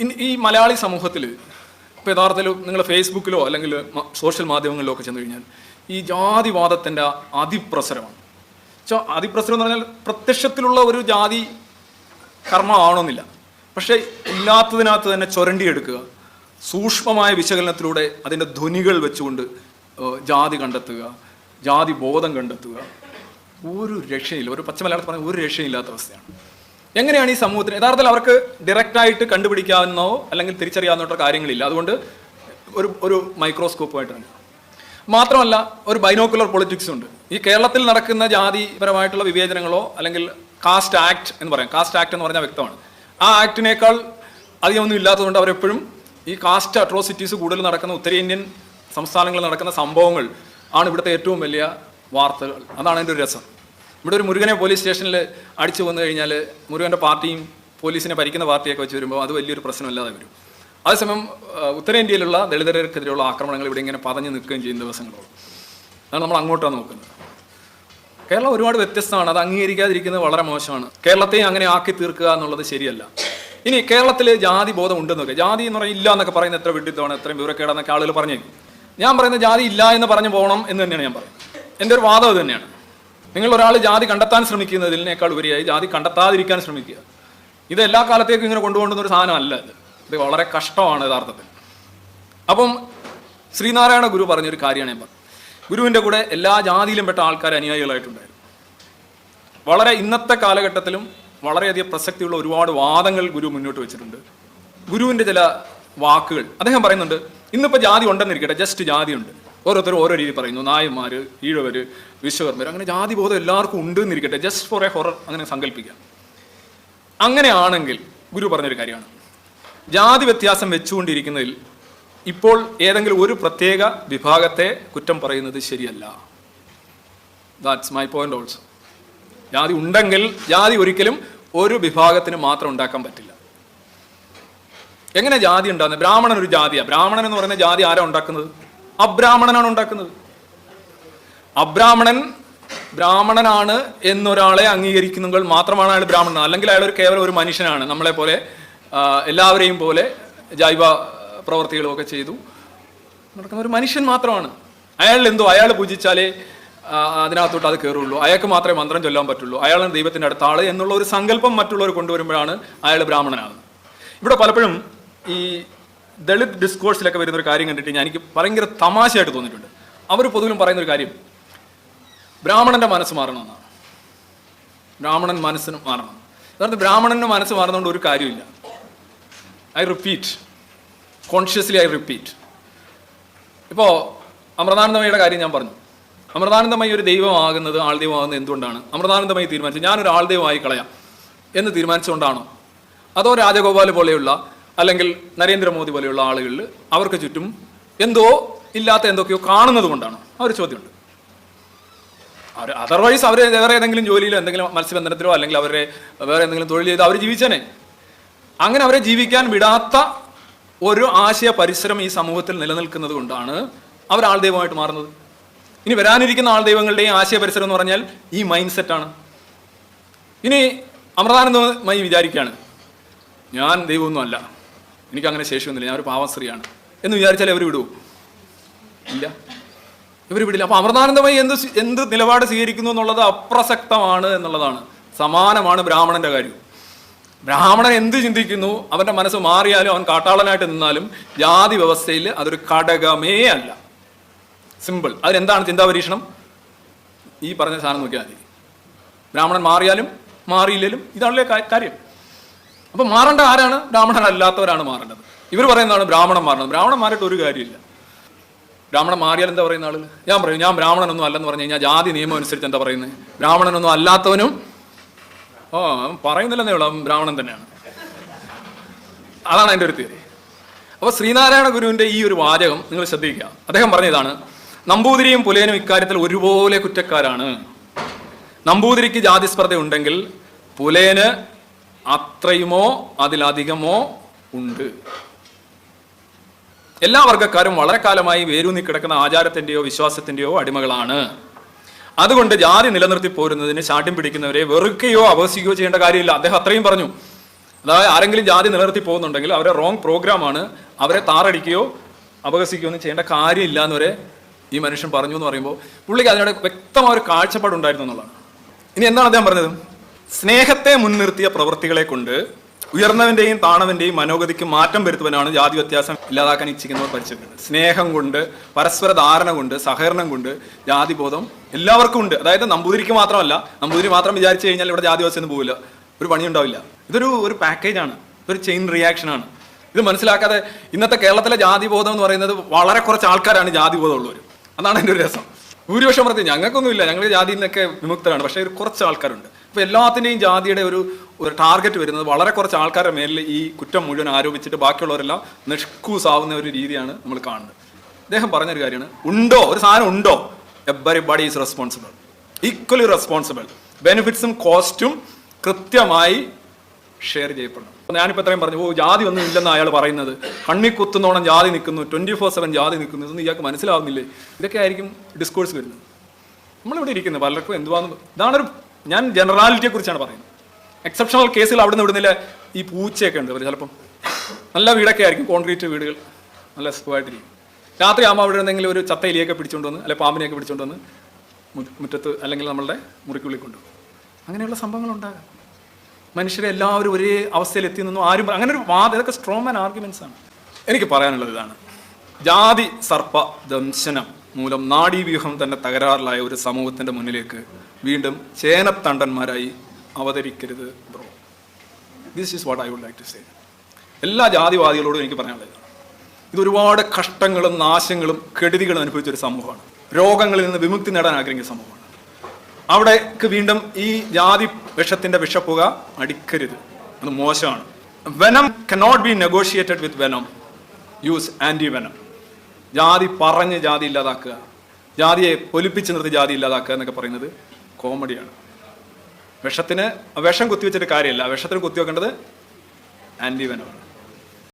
ഈ മലയാളി സമൂഹത്തിൽ ഇപ്പോൾ യഥാർത്ഥത്തിൽ നിങ്ങൾ ഫേസ്ബുക്കിലോ അല്ലെങ്കിൽ സോഷ്യൽ മാധ്യമങ്ങളിലോ ഒക്കെ ചെന്ന് കഴിഞ്ഞാൽ ഈ ജാതിവാദത്തിന്റെ അതിപ്രസരമാണ്. സോ അതിപ്രസരം എന്ന് പറഞ്ഞാൽ പ്രത്യക്ഷത്തിലുള്ള ഒരു ജാതി കർമ്മമാവണമെന്നില്ല പക്ഷേ ഇല്ലാത്തതിനകത്ത് തന്നെ ചുരണ്ടിയെടുക്കുക സൂക്ഷ്മമായ വിശകലനത്തിലൂടെ അതിന്റെ ധ്വനികൾ വെച്ചുകൊണ്ട് ജാതി കണ്ടെത്തുക ജാതി ബോധം കണ്ടെത്തുക ഒരു രക്ഷയില്ല. ഒരു പച്ച മലയാളത്തിൽ പറഞ്ഞാൽ ഒരു രക്ഷയില്ലാത്ത അവസ്ഥയാണ്. എങ്ങനെയാണ് ഈ സമൂഹത്തിന് യഥാർത്ഥത്തിൽ അവർക്ക് ഡയറക്റ്റായിട്ട് കണ്ടുപിടിക്കാവുന്നോ അല്ലെങ്കിൽ തിരിച്ചറിയാവുന്നോ കാര്യങ്ങളില്ല. അതുകൊണ്ട് ഒരു ഒരു മൈക്രോസ്കോപ്പുമായിട്ടാണ് മാത്രമല്ല ഒരു ബൈനോക്കുലർ പൊളിറ്റിക്സ് ഉണ്ട്. ഈ കേരളത്തിൽ നടക്കുന്ന ജാതിപരമായിട്ടുള്ള വിവേചനങ്ങളോ അല്ലെങ്കിൽ കാസ്റ്റ് ആക്ട് എന്ന് പറയാം. കാസ്റ്റ് ആക്ട് എന്ന് പറഞ്ഞാൽ വ്യക്തമാണ്. ആ ആക്ടിനേക്കാൾ അധികമൊന്നും ഇല്ലാത്തതുകൊണ്ട് അവരെപ്പോഴും ഈ കാസ്റ്റ് അട്രോസിറ്റീസ് കൂടുതൽ നടക്കുന്ന ഉത്തരേന്ത്യൻ സംസ്ഥാനങ്ങളിൽ നടക്കുന്ന സംഭവങ്ങൾ ആണ് ഇവിടുത്തെ ഏറ്റവും വലിയ വാർത്തകൾ. അതാണ് അതിന്റെ ഒരു രസം. ഇവിടെ ഒരു മുരുകനെ പോലീസ് സ്റ്റേഷനിൽ അടിച്ചു വന്നു കഴിഞ്ഞാൽ മുരുകന്റെ പാർട്ടിയും പോലീസിനെ ഭരിക്കുന്ന പാർട്ടിയൊക്കെ വെച്ച് വരുമ്പോൾ അത് വലിയൊരു പ്രശ്നമില്ലാതെ വരും. അതേസമയം ഉത്തരേന്ത്യയിലുള്ള ദളിതർക്കെതിരെയുള്ള ആക്രമണങ്ങൾ ഇവിടെ ഇങ്ങനെ പതഞ്ഞു നിൽക്കുകയും ചെയ്യുന്ന ദിവസങ്ങളോട് അതാണ് നമ്മൾ അങ്ങോട്ടാണ് നോക്കുന്നത്. കേരളം ഒരുപാട് വ്യത്യസ്തമാണ് അത് അംഗീകരിക്കാതിരിക്കുന്നത് വളരെ മോശമാണ്. കേരളത്തെയും അങ്ങനെ ആക്കി തീർക്കുക എന്നുള്ളത് ശരിയല്ല. ഇനി കേരളത്തിൽ ജാതി ബോധം ഉണ്ടെന്നൊക്കെ ജാതി എന്ന് പറഞ്ഞാൽ ഇല്ല എന്നൊക്കെ പറയുന്ന എത്ര വിഡിത്തമാണ് എത്രയും വിവരക്കേടാന്നൊക്കെ ആളുകൾ പറഞ്ഞേക്കും. ഞാൻ പറയുന്നത് ജാതി ഇല്ല എന്ന് പറഞ്ഞു പോകണം എന്ന് തന്നെയാണ് ഞാൻ പറയുന്നത്. എന്റെ ഒരു വാദം അത് തന്നെയാണ്. നിങ്ങൾ ഒരാൾ ജാതി കണ്ടെത്താൻ ശ്രമിക്കുന്നതിനേക്കാൾ ഉപരിയായി ജാതി കണ്ടെത്താതിരിക്കാൻ ശ്രമിക്കുക. ഇത് എല്ലാ കാലത്തേക്കും ഇങ്ങനെ കൊണ്ടുപോകുന്ന ഒരു സാധനമല്ല ഇത്. ഇത് വളരെ കഷ്ടമാണ് യഥാർത്ഥത്തിൽ. അപ്പം ശ്രീനാരായണ ഗുരു പറഞ്ഞൊരു കാര്യമാണ് ഞാൻ ഗുരുവിന്റെ കൂടെ എല്ലാ ജാതിയിലും പെട്ട ആൾക്കാർ അനുയായികളായിട്ടുണ്ടായിരുന്നു. വളരെ ഇന്നത്തെ കാലഘട്ടത്തിലും വളരെയധികം പ്രസക്തിയുള്ള ഒരുപാട് വാദങ്ങൾ ഗുരു മുന്നോട്ട് വെച്ചിട്ടുണ്ട്. ഗുരുവിന്റെ ചില വാക്കുകൾ അദ്ദേഹം പറയുന്നുണ്ട് ഇന്നിപ്പോൾ ജാതി ഉണ്ടെന്നിരിക്കട്ടെ ജസ്റ്റ് ജാതി ഉണ്ട്. ഓരോരുത്തരും ഓരോ രീതി പറയുന്നു. നായന്മാർ ഈഴവർ വിശ്വകർമ്മർ അങ്ങനെ ജാതി ബോധം എല്ലാവർക്കും ഉണ്ട് എന്നിരിക്കട്ടെ ജസ്റ്റ് ഫോർ എ ഹൊറർ അങ്ങനെ സങ്കല്പിക്കാം. അങ്ങനെയാണെങ്കിൽ ഗുരു പറഞ്ഞൊരു കാര്യമാണ്. ജാതി വ്യത്യാസം വെച്ചുകൊണ്ടിരിക്കുന്നതിൽ ഇപ്പോൾ ഏതെങ്കിലും ഒരു പ്രത്യേക വിഭാഗത്തെ കുറ്റം പറയുന്നത് ശരിയല്ല. ദാറ്റ്സ് മൈ പോയിന്റ് ഓൾസോ ജാതി ഉണ്ടെങ്കിൽ ജാതി ഒരിക്കലും ഒരു വിഭാഗത്തിന് മാത്രം ഉണ്ടാക്കാൻ പറ്റില്ല. എങ്ങനെ ജാതി ഉണ്ടാകുന്നത് ബ്രാഹ്മണൻ ഒരു ജാതിയാണ് ബ്രാഹ്മണൻ എന്ന് പറയുന്ന ജാതി ആരാ ഉണ്ടാക്കുന്നത്? അബ്രാഹ്മണനാണ് ഉണ്ടാക്കുന്നത്. അബ്രാഹ്മണൻ ബ്രാഹ്മണനാണ് എന്നൊരാളെ അംഗീകരിക്കുന്നെങ്കിൽ മാത്രമാണ് അയാൾ ബ്രാഹ്മണൻ. അല്ലെങ്കിൽ അയാൾ ഒരു കേവലം ഒരു മനുഷ്യനാണ്. നമ്മളെ പോലെ എല്ലാവരെയും പോലെ ജൈവ പ്രവർത്തികളുമൊക്കെ ചെയ്തു. നടക്കുന്ന ഒരു മനുഷ്യൻ മാത്രമാണ്. അയാൾ എന്തോ അയാൾ പൂജിച്ചാലേ അതിനകത്തോട്ട് അത് കയറുള്ളൂ അയാൾക്ക് മാത്രമേ മന്ത്രം ചൊല്ലാൻ പറ്റുള്ളൂ. അയാളാണ് ദൈവത്തിന്റെ അടുത്ത ആൾ എന്നുള്ള ഒരു സങ്കല്പം മറ്റുള്ളവർ കൊണ്ടുവരുമ്പോഴാണ് അയാൾ ബ്രാഹ്മണനാകുന്നത്. ഇവിടെ പലപ്പോഴും ഈ ദളിത് ഡിസ്കോഴ്സിലൊക്കെ വരുന്ന ഒരു കാര്യം കണ്ടിട്ട് ഞാൻ എനിക്ക് ഭയങ്കര തമാശയായിട്ട് തോന്നിയിട്ടുണ്ട്. അവർ പൊതുവിലും പറയുന്ന ഒരു കാര്യം ബ്രാഹ്മണന്റെ മനസ്സ് മാറണമെന്നാണ്. ബ്രാഹ്മണൻ മനസ്സിന് മാറണം. അതായത് ബ്രാഹ്മണന്റെ മനസ്സ് മാറുന്നതുകൊണ്ട് ഒരു കാര്യമില്ല I repeat consciously I repeat ഇപ്പോൾ അമൃതാനന്ദമയുടെ കാര്യം ഞാൻ പറഞ്ഞു. അമൃതാനന്ദമയി ഒരു ദൈവമാകുന്നത് ആൾദൈവമാകുന്നത് എന്തുകൊണ്ടാണ്? അമൃതാനന്ദമയി തീരുമാനിച്ചു ഞാനൊരു ആൾദൈവമായി കളയാം എന്ന് തീരുമാനിച്ചുകൊണ്ടാണോ അതോ രാജഗോപാൽ പോലെയുള്ള അല്ലെങ്കിൽ നരേന്ദ്രമോദി പോലെയുള്ള ആളുകളിൽ അവർക്ക് ചുറ്റും എന്തോ ഇല്ലാത്ത എന്തൊക്കെയോ കാണുന്നത് കൊണ്ടാണ് ആ ഒരു ചോദ്യമുണ്ട് അവർ അതർവൈസ് അവർ വേറെ ഏതെങ്കിലും ജോലിയിലോ എന്തെങ്കിലും മത്സ്യബന്ധനത്തിലോ അല്ലെങ്കിൽ അവരെ വേറെ എന്തെങ്കിലും തൊഴിൽ ചെയ്ത് അവർ ജീവിച്ചേനെ. അങ്ങനെ അവരെ ജീവിക്കാൻ വിടാത്ത ഒരു ആശയ പരിസരം ഈ സമൂഹത്തിൽ നിലനിൽക്കുന്നത് കൊണ്ടാണ് അവർ ആൾദൈവമായിട്ട് മാറുന്നത്. ഇനി വരാനിരിക്കുന്ന ആൾദൈവങ്ങളുടെയും ആശയ പരിസരം എന്ന് പറഞ്ഞാൽ ഈ മൈൻഡ് സെറ്റാണ് ഇനി അമൃതാനന്ദമായി വിചാരിക്കുകയാണ്. ഞാൻ ദൈവമൊന്നും എനിക്ക് അങ്ങനെ ശേഷിയൊന്നുമില്ല. ഞാൻ ഒരു പാവം സ്ത്രീയാണ്. എന്ന് വിചാരിച്ചാൽ അവർ വിടുമോ ഇല്ല. ഇവർ വിടില്ല. അപ്പൊ അമൃതാനന്ദമായി എന്ത് എന്ത് നിലപാട് സ്വീകരിക്കുന്നു എന്നുള്ളത് അപ്രസക്തമാണ് എന്നുള്ളതാണ്. സമാനമാണ് ബ്രാഹ്മണന്റെ കാര്യം. ബ്രാഹ്മണൻ എന്ത് ചിന്തിക്കുന്നു? അവന്റെ മനസ്സ് മാറിയാലും അവൻ കാട്ടാളനായിട്ട് നിന്നാലും ജാതി വ്യവസ്ഥയിൽ അതൊരു ഘടകമേ അല്ല. സിമ്പിൾ. അതിലെന്താണ് ചിന്താ പരീക്ഷണം ഈ പറഞ്ഞ സാധനം നോക്കിയാൽ മതി. ബ്രാഹ്മണൻ മാറിയാലും മാറിയില്ലെങ്കിലും ഇതാണല്ലേ കാര്യം. അപ്പൊ മാറേണ്ട ആരാണ്? ബ്രാഹ്മണൻ അല്ലാത്തവരാണ് മാറേണ്ടത്. ഇവർ പറയുന്നതാണ് ബ്രാഹ്മണൻ മാറണം. ബ്രാഹ്മണൻ മാറിയിട്ട് ഒരു കാര്യമില്ല. ബ്രാഹ്മണൻ മാറിയാൽ എന്താ പറയുന്ന ആൾ? ഞാൻ പറയും ഞാൻ ബ്രാഹ്മണനൊന്നും അല്ലെന്ന് പറഞ്ഞു കഴിഞ്ഞാൽ ജാതി നിയമം അനുസരിച്ച് എന്താ പറയുന്നത്? ബ്രാഹ്മണനൊന്നും അല്ലാത്തവനും ഓ പറയുന്നില്ലെന്നേ ഉള്ളൂ. ബ്രാഹ്മണൻ തന്നെയാണ്. അതാണ് എന്റെ ഒരു തീയതി അപ്പോൾ ശ്രീനാരായണ ഗുരുവിന്റെ ഈ ഒരു വാചകം നിങ്ങൾ ശ്രദ്ധിക്കുക. അദ്ദേഹം പറഞ്ഞതാണ് നമ്പൂതിരിയും പുലേനും ഇക്കാര്യത്തിൽ ഒരുപോലെ കുറ്റക്കാരാണ്. നമ്പൂതിരിക്ക് ജാതിസ്പർദ്ധ ഉണ്ടെങ്കിൽ പുലയന് അത്രയുമോ അതിലധികമോ ഉണ്ട്. എല്ലാ വർഗക്കാരും വളരെ കാലമായി വേരൂന്നി കിടക്കുന്ന ആചാരത്തിന്റെയോ വിശ്വാസത്തിന്റെയോ അടിമകളാണ്. അതുകൊണ്ട് ജാതി നിലനിർത്തി പോരുന്നതിന് ശാഠ്യം പിടിക്കുന്നവരെ വെറുക്കുകയോ അപഹസിക്കുകയോ ചെയ്യേണ്ട കാര്യമില്ല. അദ്ദേഹം അത്രയും പറഞ്ഞു. അതായത് ആരെങ്കിലും ജാതി നിലനിർത്തി പോകുന്നുണ്ടെങ്കിൽ അവരെ റോങ് പ്രോഗ്രാമാണ് അവരെ താറടിക്കുകയോ അപഹസിക്കുകയോ ഒന്നും ചെയ്യേണ്ട കാര്യമില്ല എന്ന് വരെ ഈ മനുഷ്യൻ പറഞ്ഞു എന്ന് പറയുമ്പോൾ പുള്ളിക്ക് അതിനോട് വ്യക്തമായ ഒരു കാഴ്ചപ്പാടുണ്ടായിരുന്നു എന്നുള്ളതാണ്. ഇനി എന്താണ് അദ്ദേഹം പറഞ്ഞത്? സ്നേഹത്തെ മുൻനിർത്തിയ പ്രവൃത്തികളെ കൊണ്ട് ഉയർന്നവന്റെയും താണവന്റെയും മനോഗതിക്ക് മാറ്റം വരുത്തുവാനാണ് ജാതി വ്യത്യാസം ഇല്ലാതാക്കാൻ ഇച്ഛിക്കുന്നവർ പരിചയപ്പെടുന്നത് സ്നേഹം കൊണ്ട് പരസ്പര ധാരണ കൊണ്ട് സഹകരണം കൊണ്ട് ജാതിബോധം എല്ലാവർക്കും ഉണ്ട്. അതായത് നമ്പൂതിരിക്ക് മാത്രമല്ല നമ്പൂതിരി മാത്രം വിചാരിച്ചു കഴിഞ്ഞാൽ ഇവിടെ ജാതി വ്യവസ്ഥ പോവില്ല. ഒരു പണി ഉണ്ടാവില്ല. ഇതൊരു ഒരു പാക്കേജാണ് ഇതൊരു ചെയിൻ റിയാക്ഷനാണ് ഇത് മനസ്സിലാക്കാതെ ഇന്നത്തെ കേരളത്തിലെ ജാതിബോധം എന്ന് പറയുന്നത് വളരെ കുറച്ച് ആൾക്കാരാണ് ജാതിബോധം ഉള്ളവർ അതാണ് എന്റെ ഒരു രസം. ഭൂരിപക്ഷം പറഞ്ഞത് ഞങ്ങൾക്കൊന്നുമില്ല. ഞങ്ങൾ ജാതിയിൽ നിന്നൊക്കെ വിമുക്തരാണ്. പക്ഷേ ഒരു കുറച്ച് ആൾക്കാരുണ്ട്. അപ്പോൾ എല്ലാത്തിന്റെയും ജാതിയുടെ ഒരു ഒരു ടാർഗറ്റ് വരുന്നത് വളരെ കുറച്ച് ആൾക്കാരുടെ മേലിൽ ഈ കുറ്റം മുഴുവൻ ആരോപിച്ചിട്ട് ബാക്കിയുള്ളവരെല്ലാം നിഷ്കൂസാവുന്ന ഒരു രീതിയാണ് നമ്മൾ കാണുന്നത്. അദ്ദേഹം പറഞ്ഞൊരു കാര്യമാണ്. ഉണ്ടോ? ഒരു സാധനം ഉണ്ടോ? Everybody is responsible equally responsible ബെനിഫിറ്റ്സും കോസ്റ്റും കൃത്യമായി ഷെയർ ചെയ്യപ്പെടണം ഞാനിപ്പോൾ ഇത്രയും പറഞ്ഞു. ഓ ജാതി ഒന്നും ഇല്ലെന്ന് അയാൾ പറയുന്നത്. കണ്ണി കുത്തുന്നോണം ജാതി നിൽക്കുന്നു. ട്വന്റി ഫോർ സെവൻ ജാതി നിൽക്കുന്നു. ഇതൊന്നും ഇയാൾക്ക് മനസ്സിലാവുന്നില്ലേ? ഇതൊക്കെ ആയിരിക്കും ഡിസ്കോഴ്സ് വരുന്നത്. നമ്മളിവിടെ ഇരിക്കുന്നത് പലർക്കും എന്തുവാന്ന് ഇതാണൊരു ഞാൻ ജനറാലിറ്റിയെ കുറിച്ചാണ് പറയുന്നത്. എക്സെപ്ഷണൽ കേസിൽ അവിടെ നിന്ന് വിടുന്നില്ല ഈ പൂച്ചയൊക്കെ ഉണ്ട് ചിലപ്പം. നല്ല വീടൊക്കെ ആയിരിക്കും. കോൺക്രീറ്റ് വീടുകൾ. നല്ല സുഖമായിട്ടിരിക്കും. രാത്രി ആകുമ്പോൾ അവിടെ എന്തെങ്കിലും ഒരു ചത്ത എലിയൊക്കെ പിടിച്ചുകൊണ്ട് വന്ന് അല്ലെങ്കിൽ പാമ്പിനെയൊക്കെ പിടിച്ചുകൊണ്ട് വന്ന് മുറ്റത്ത് അല്ലെങ്കിൽ നമ്മളുടെ മുറിക്കുള്ളിൽ കൊണ്ടുപോകും. അങ്ങനെയുള്ള സംഭവങ്ങൾ ഉണ്ടാകാം മനുഷ്യരെ എല്ലാവരും ഒരേ അവസ്ഥയിൽ എത്തി നിന്നും. ആരും അങ്ങനെ ഒരു വാദം ഇതൊക്കെ സ്ട്രോങ് ആൻഡ് ആർഗ്യുമെന്റ്സ് ആണ്. എനിക്ക് പറയാനുള്ളത് ഇതാണ്. ജാതി സർപ്പ ദംശനം മൂലം നാഡീവ്യൂഹം തന്നെ തകരാറിലായ ഒരു സമൂഹത്തിന്റെ മുന്നിലേക്ക് വീണ്ടും ചേനത്തണ്ടന്മാരായി അവതരിക്കരുത് bro this is what I would like to say എല്ലാ ജാതിവാദികളോടും എനിക്ക് പറയാനുള്ളത്. ഇത് ഒരുപാട് കഷ്ടങ്ങളും നാശങ്ങളും കെടുതികളും അനുഭവിച്ച ഒരു സമൂഹമാണ്. രോഗങ്ങളിൽ നിന്ന് വിമുക്തി നേടാൻ ആഗ്രഹിക്കുന്ന സമൂഹമാണ്. അവിടേക്ക് വീണ്ടും ഈ ജാതി വിഷത്തിന്റെ വിഷപ്പുക അടിക്കരുത്. അത് മോശമാണ്. Venom cannot be negotiated with venom use anti venom ജാതി പറഞ്ഞ് ജാതി ഇല്ലാതാക്കുക. ജാതിയെ പൊലിപ്പിച്ച് നിർത്തി ജാതി ഇല്ലാതാക്കുക എന്നൊക്കെ പറയുന്നത് കോമഡിയാണ്. വിഷത്തിന് വിഷം കുത്തിവെച്ചിട്ട് കാര്യമില്ല. വിഷത്തിന് കുത്തിവെക്കേണ്ടത് ആന്റി വെനമാണ്